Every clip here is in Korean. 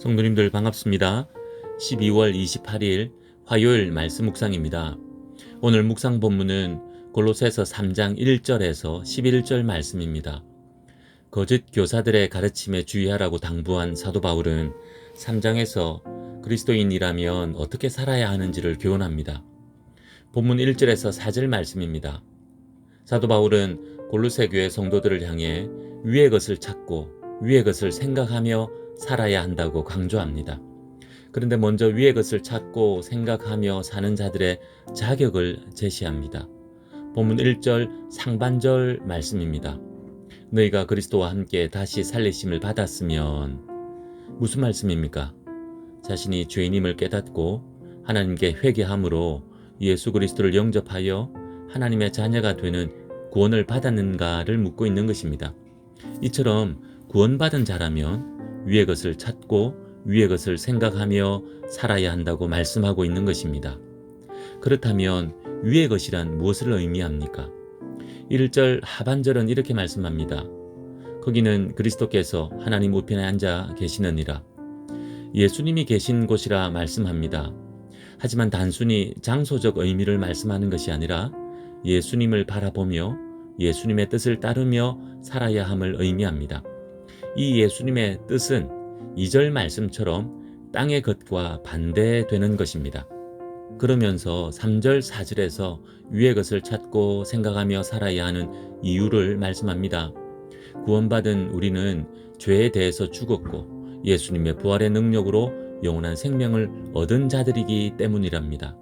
성도님들 반갑습니다. 12월 28일 화요일 말씀 묵상입니다. 오늘 묵상 본문은 골로새서 3장 1절에서 11절 말씀입니다. 거짓 교사들의 가르침에 주의하라고 당부한 사도 바울은 3장에서 그리스도인이라면 어떻게 살아야 하는지를 교훈합니다. 본문 1절에서 4절 말씀입니다. 사도 바울은 골로새 교회 성도들을 향해 위의 것을 찾고 위의 것을 생각하며 살아야 한다고 강조합니다. 그런데 먼저 위의 것을 찾고 생각하며 사는 자들의 자격을 제시합니다. 본문 1절 상반절 말씀입니다. 너희가 그리스도와 함께 다시 살리심을 받았으면 무슨 말씀입니까? 자신이 죄인임을 깨닫고 하나님께 회개함으로 예수 그리스도를 영접하여 하나님의 자녀가 되는 구원을 받았는가를 묻고 있는 것입니다. 이처럼 구원받은 자라면 위의 것을 찾고 위의 것을 생각하며 살아야 한다고 말씀하고 있는 것입니다. 그렇다면 위의 것이란 무엇을 의미합니까? 1절 하반절은 이렇게 말씀합니다. 거기는 그리스도께서 하나님 우편에 앉아 계시느니라. 예수님이 계신 곳이라 말씀합니다. 하지만 단순히 장소적 의미를 말씀하는 것이 아니라 예수님을 바라보며 예수님의 뜻을 따르며 살아야 함을 의미합니다. 이 예수님의 뜻은 2절 말씀처럼 땅의 것과 반대되는 것입니다. 그러면서 3절 4절에서 위의 것을 찾고 생각하며 살아야 하는 이유를 말씀합니다. 구원받은 우리는 죄에 대해서 죽었고 예수님의 부활의 능력으로 영원한 생명을 얻은 자들이기 때문이랍니다.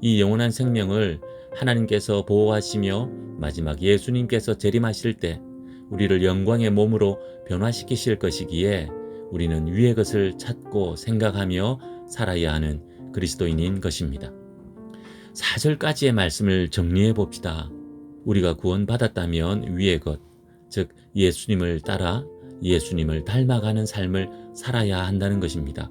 이 영원한 생명을 하나님께서 보호하시며 마지막 예수님께서 재림하실 때 우리를 영광의 몸으로 변화시키실 것이기에 우리는 위의 것을 찾고 생각하며 살아야 하는 그리스도인인 것입니다. 4절까지의 말씀을 정리해 봅시다. 우리가 구원받았다면 위의 것, 즉 예수님을 따라 예수님을 닮아가는 삶을 살아야 한다는 것입니다.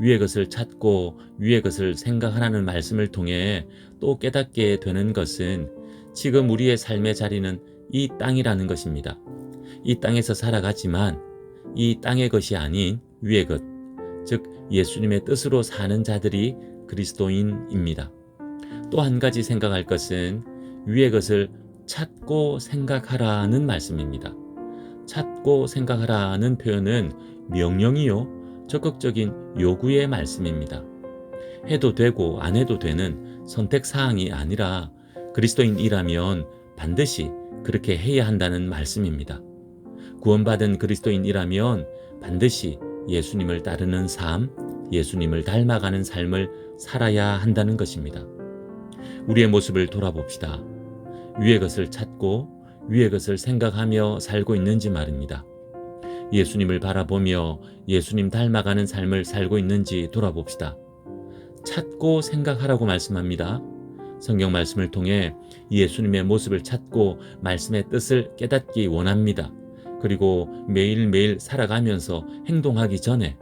위의 것을 찾고 위의 것을 생각하라는 말씀을 통해 또 깨닫게 되는 것은 지금 우리의 삶의 자리는 이 땅이라는 것입니다. 이 땅에서 살아가지만 이 땅의 것이 아닌 위의 것, 즉 예수님의 뜻으로 사는 자들이 그리스도인입니다. 또 한 가지 생각할 것은 위의 것을 찾고 생각하라는 말씀입니다. 찾고 생각하라는 표현은 명령이요, 적극적인 요구의 말씀입니다. 해도 되고 안 해도 되는 선택 사항이 아니라 그리스도인이라면 반드시 그렇게 해야 한다는 말씀입니다. 구원받은 그리스도인이라면 반드시 예수님을 따르는 삶, 예수님을 닮아가는 삶을 살아야 한다는 것입니다. 우리의 모습을 돌아봅시다. 위의 것을 찾고 위의 것을 생각하며 살고 있는지 말입니다. 예수님을 바라보며 예수님 닮아가는 삶을 살고 있는지 돌아봅시다. 찾고 생각하라고 말씀합니다. 성경 말씀을 통해 예수님의 모습을 찾고 말씀의 뜻을 깨닫기 원합니다. 그리고 매일매일 살아가면서 행동하기 전에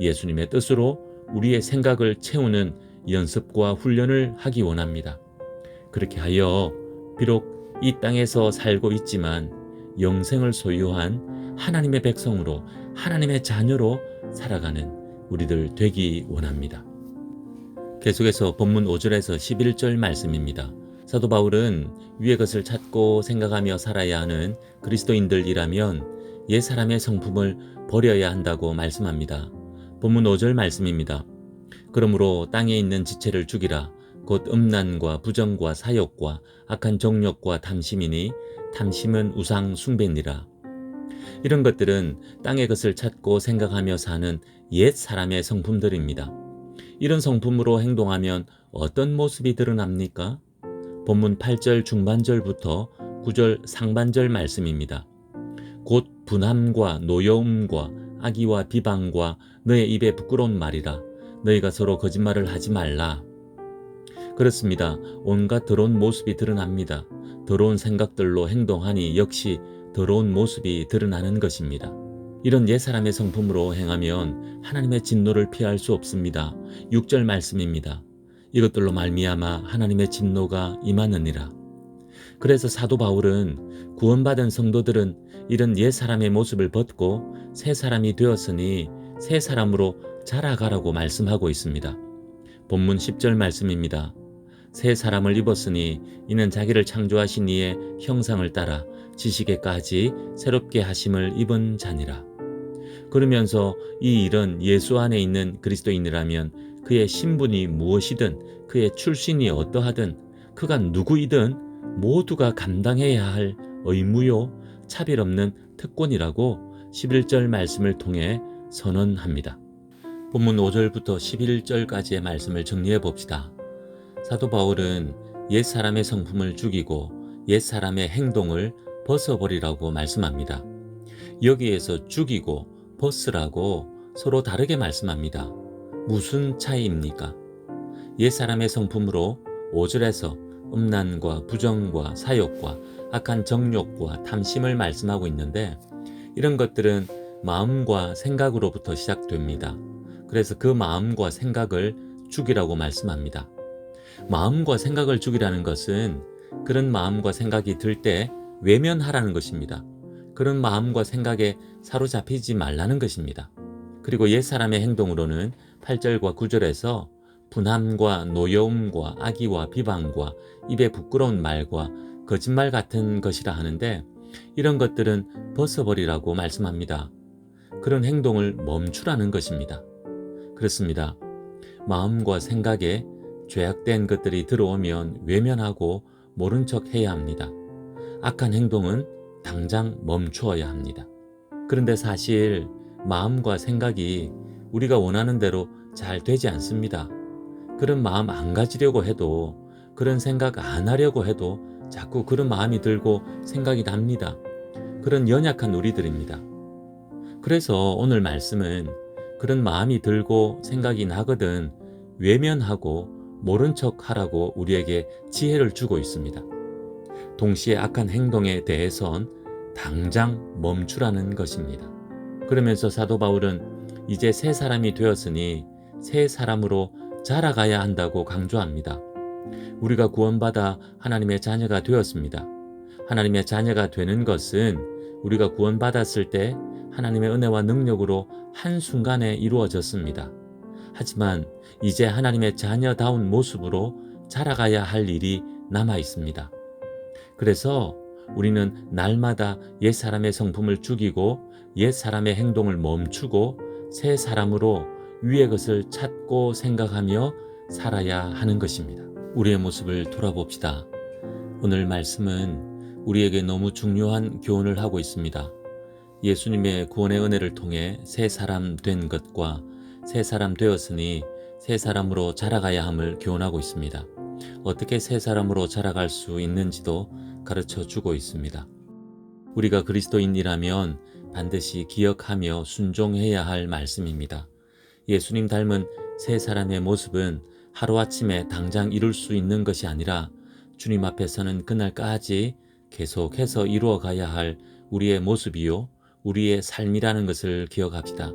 예수님의 뜻으로 우리의 생각을 채우는 연습과 훈련을 하기 원합니다. 그렇게 하여 비록 이 땅에서 살고 있지만 영생을 소유한 하나님의 백성으로 하나님의 자녀로 살아가는 우리들 되기 원합니다. 계속해서 본문 5절에서 11절 말씀입니다. 사도 바울은 위의 것을 찾고 생각하며 살아야 하는 그리스도인들이라면 옛 사람의 성품을 버려야 한다고 말씀합니다. 본문 5절 말씀입니다. 그러므로 땅에 있는 지체를 죽이라 곧 음란과 부정과 사욕과 악한 정욕과 탐심이니 탐심은 우상 숭배니라. 이런 것들은 땅의 것을 찾고 생각하며 사는 옛 사람의 성품들입니다. 이런 성품으로 행동하면 어떤 모습이 드러납니까? 본문 8절 중반절부터 9절 상반절 말씀입니다. 곧 분함과 노여움과 악의와 비방과 너의 입에 부끄러운 말이라 너희가 서로 거짓말을 하지 말라. 그렇습니다. 온갖 더러운 모습이 드러납니다. 더러운 생각들로 행동하니 역시 더러운 모습이 드러나는 것입니다. 이런 옛사람의 성품으로 행하면 하나님의 진노를 피할 수 없습니다. 6절 말씀입니다. 이것들로 말미암아 하나님의 진노가 임하느니라. 그래서 사도 바울은 구원받은 성도들은 이런 옛 사람의 모습을 벗고 새 사람이 되었으니 새 사람으로 자라가라고 말씀하고 있습니다. 본문 10절 말씀입니다. 새 사람을 입었으니 이는 자기를 창조하신 이의 형상을 따라 지식에까지 새롭게 하심을 입은 자니라. 그러면서 이 일은 예수 안에 있는 그리스도인이라면 그의 신분이 무엇이든 그의 출신이 어떠하든 그가 누구이든 모두가 감당해야 할 의무요 차별 없는 특권이라고 11절 말씀을 통해 선언합니다. 본문 5절부터 11절까지의 말씀을 정리해 봅시다. 사도 바울은 옛 사람의 성품을 죽이고 옛 사람의 행동을 벗어버리라고 말씀합니다. 여기에서 죽이고 벗으라고 서로 다르게 말씀합니다. 무슨 차이입니까? 옛 사람의 성품으로 5절에서 음란과 부정과 사욕과 악한 정욕과 탐심을 말씀하고 있는데 이런 것들은 마음과 생각으로부터 시작됩니다. 그래서 그 마음과 생각을 죽이라고 말씀합니다. 마음과 생각을 죽이라는 것은 그런 마음과 생각이 들 때 외면하라는 것입니다. 그런 마음과 생각에 사로잡히지 말라는 것입니다. 그리고 옛사람의 행동으로는 8절과 9절에서 분함과 노여움과 악의와 비방과 입에 부끄러운 말과 거짓말 같은 것이라 하는데 이런 것들은 벗어버리라고 말씀합니다. 그런 행동을 멈추라는 것입니다. 그렇습니다. 마음과 생각에 죄악된 것들이 들어오면 외면하고 모른 척 해야 합니다. 악한 행동은 당장 멈추어야 합니다. 그런데 사실 마음과 생각이 우리가 원하는 대로 잘 되지 않습니다. 그런 마음 안 가지려고 해도 그런 생각 안 하려고 해도 자꾸 그런 마음이 들고 생각이 납니다. 그런 연약한 우리들입니다. 그래서 오늘 말씀은 그런 마음이 들고 생각이 나거든 외면하고 모른 척 하라고 우리에게 지혜를 주고 있습니다. 동시에 악한 행동에 대해선 당장 멈추라는 것입니다. 그러면서 사도 바울은 이제 새 사람이 되었으니 새 사람으로 자라가야 한다고 강조합니다. 우리가 구원받아 하나님의 자녀가 되었습니다. 하나님의 자녀가 되는 것은 우리가 구원받았을 때 하나님의 은혜와 능력으로 한순간에 이루어졌습니다. 하지만 이제 하나님의 자녀다운 모습으로 자라가야 할 일이 남아 있습니다. 그래서 우리는 날마다 옛 사람의 성품을 죽이고 옛 사람의 행동을 멈추고 새 사람으로 위의 것을 찾고 생각하며 살아야 하는 것입니다. 우리의 모습을 돌아봅시다. 오늘 말씀은 우리에게 너무 중요한 교훈을 하고 있습니다. 예수님의 구원의 은혜를 통해 새 사람 된 것과 새 사람 되었으니 새 사람으로 자라가야 함을 교훈하고 있습니다. 어떻게 새 사람으로 자라갈 수 있는지도 가르쳐 주고 있습니다. 우리가 그리스도인이라면 반드시 기억하며 순종해야 할 말씀입니다. 예수님 닮은 새 사람의 모습은 하루아침에 당장 이룰 수 있는 것이 아니라 주님 앞에서는 그날까지 계속해서 이루어 가야 할 우리의 모습이요, 우리의 삶이라는 것을 기억합시다.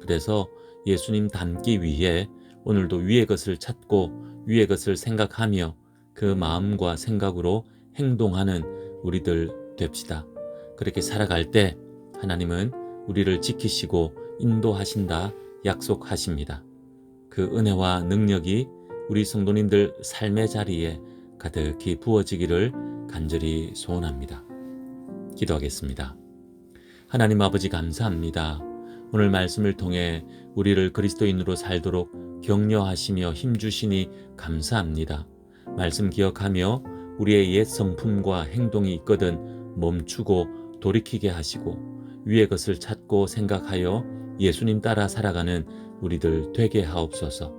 그래서 예수님 닮기 위해 오늘도 위의 것을 찾고 위의 것을 생각하며 그 마음과 생각으로 행동하는 우리들 됩시다. 그렇게 살아갈 때 하나님은 우리를 지키시고 인도하신다 약속하십니다. 그 은혜와 능력이 우리 성도님들 삶의 자리에 가득히 부어지기를 간절히 소원합니다. 기도하겠습니다. 하나님 아버지 감사합니다. 오늘 말씀을 통해 우리를 그리스도인으로 살도록 격려하시며 힘주시니 감사합니다. 말씀 기억하며 우리의 옛 성품과 행동이 있거든 멈추고 돌이키게 하시고 위의 것을 찾고 생각하여 예수님 따라 살아가는 우리들 되게 하옵소서.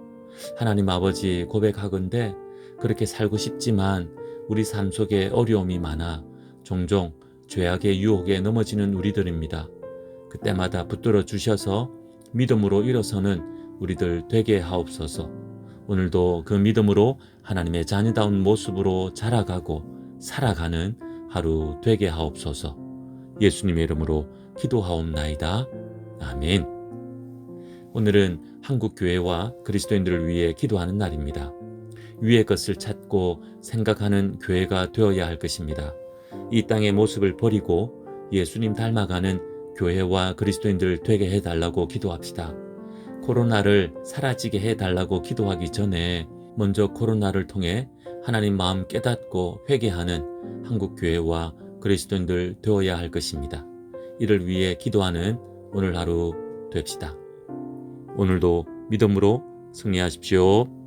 하나님 아버지 고백하건대 그렇게 살고 싶지만 우리 삶 속에 어려움이 많아 종종 죄악의 유혹에 넘어지는 우리들입니다. 그때마다 붙들어 주셔서 믿음으로 일어서는 우리들 되게 하옵소서. 오늘도 그 믿음으로 하나님의 자녀다운 모습으로 자라가고 살아가는 하루 되게 하옵소서. 예수님의 이름으로 기도하옵나이다. 아멘. 오늘은 한국 교회와 그리스도인들을 위해 기도하는 날입니다. 위의 것을 찾고 생각하는 교회가 되어야 할 것입니다. 이 땅의 모습을 버리고 예수님 닮아가는 교회와 그리스도인들 되게 해달라고 기도합시다. 코로나를 사라지게 해달라고 기도하기 전에 먼저 코로나를 통해 하나님 마음 깨닫고 회개하는 한국교회와 그리스도인들 되어야 할 것입니다. 이를 위해 기도하는 오늘 하루 됩시다. 오늘도 믿음으로 승리하십시오.